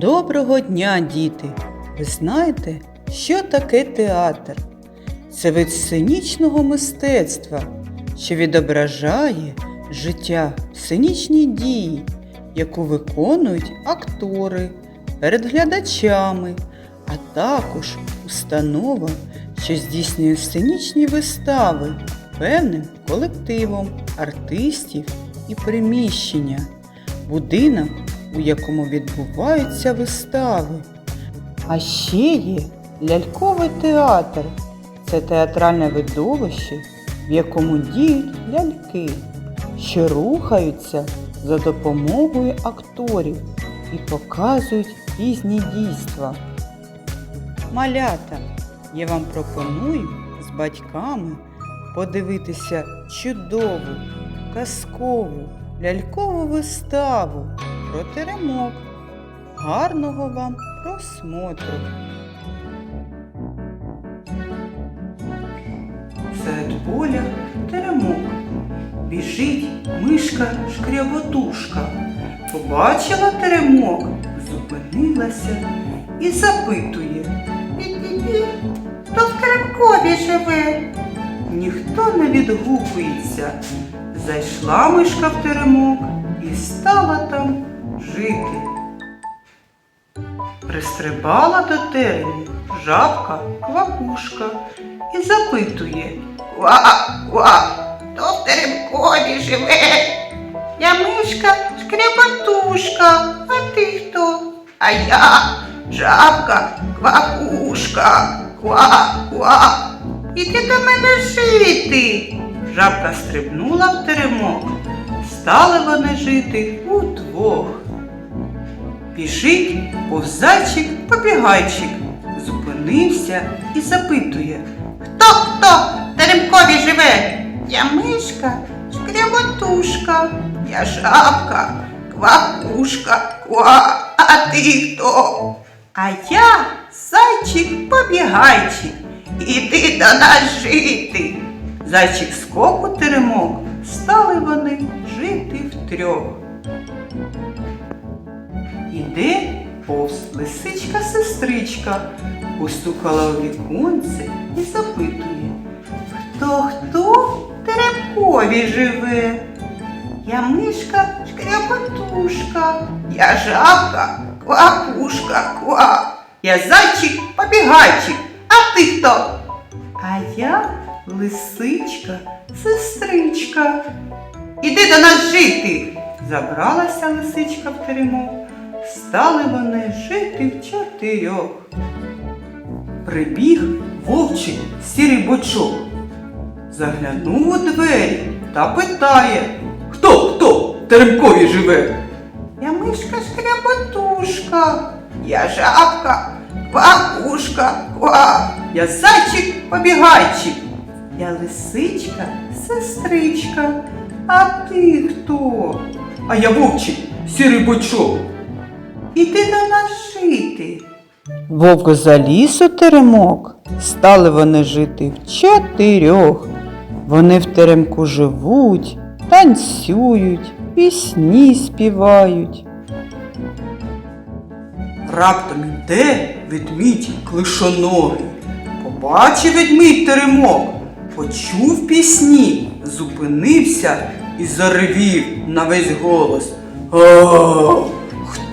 Доброго дня, діти! Ви знаєте, що таке театр? Це вид сценічного мистецтва, що відображає життя в сценічній дії, яку виконують актори перед глядачами, а також установа, що здійснює сценічні вистави певним колективом артистів і приміщення, будинок, у якому відбуваються вистави. А ще є ляльковий театр. Це театральне видовище, в якому діють ляльки, що рухаються за допомогою акторів і показують різні дійства. Малята, я вам пропоную з батьками подивитися чудову, казкову, лялькову виставу про теремок. Гарного вам просмотру! Серед поля теремок. Біжить мишка шкряботушка. Побачила теремок, зупинилася і запитує. Пі-пі-пі, хто в Теремкові живе? Ніхто не відгукується. Зайшла мишка в теремок і стала там жити. Пристрибала до терему жабка квакушка і запитує. Ква, ква, хто в Теремкові живе? Я мишка шкряботушка, а ти хто? А я жабка, квакушка, ква, ква. Іди до мене жити. Жабка стрибнула в теремок. Стали вони жити удвох. Біжить повзайчик побігайчик, зупинився і запитує. Хто хто Теремкові живе? Я мишка, шкряботушка, я жабка, квакушка, ква, а ти хто? А я зайчик побігайчик. Іди до нас жити. Зайчик скоку теремок, стали вони жити втрьох. Іде повз лисичка сестричка, постукала у віконце і запитує, хто хто в теремкові живе? Я мишка, шкряботушка, я жабка, квакушка, ква. Я зайчик побігайчик, а ти хто? А я лисичка, сестричка. Іди до нас жити. Забралася лисичка в теремок, стали вони жити в чотирьох. Прибіг вовчик сірий бочок, заглянув у двері та питає, хто хто в теремкові живе? Я мишка, шкряботушка, я жабка, квакушка, ква. Я зайчик побігайчик, я лисичка, сестричка. А ти хто? А я вовчик, сірий бочок. Іди до нас жити. Вовк заліз у теремок. Стали вони жити в чотирьох. Вони в теремку живуть, танцюють, пісні співають. Раптом іде ведмідь клишоногий. Побачив ведмідь теремок, почув пісні, зупинився і заревів на весь голос. А,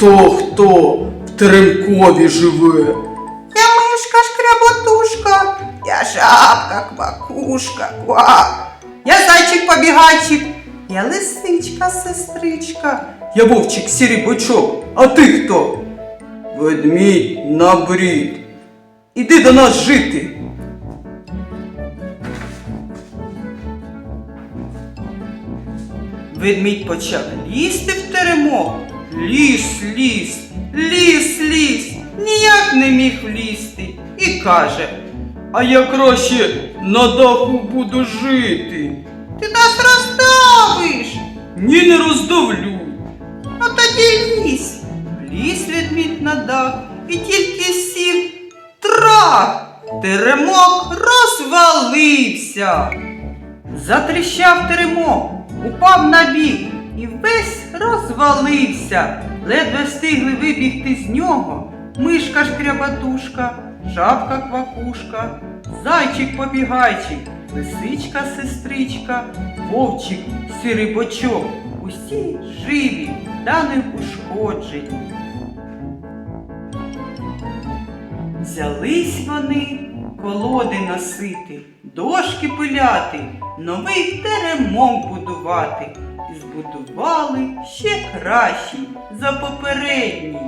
хто хто в теремкові живе? Я мишка, шкряботушка, я жабка, квакушка, ква. Я зайчик побігайчик, я лисичка, сестричка, я вовчик сірий бочок, а ти хто? Ведмідь на брід. Іди до нас жити. Ведмідь почав лізти в теремок. Ліз, ліз, ліз, ніяк не міг влізти. І каже, а я краще на даху буду жити. Ти нас роздавиш. Ні, не роздавлю. Ну тоді лізь. Ліз ведмідь на дах і тільки сів трах. Теремок розвалився. Затріщав теремок, упав на бік і весь розвалився. ледве встигли вибігти з нього мишка шкрябатушка, жабка квакушка, зайчик побігайчик, лисичка сестричка, вовчик сірибочок. Усі живі та не ушкоджені. Взялись вони колоди носити, дошки пиляти, новий теремок будувати. Збудували ще кращий за попередній.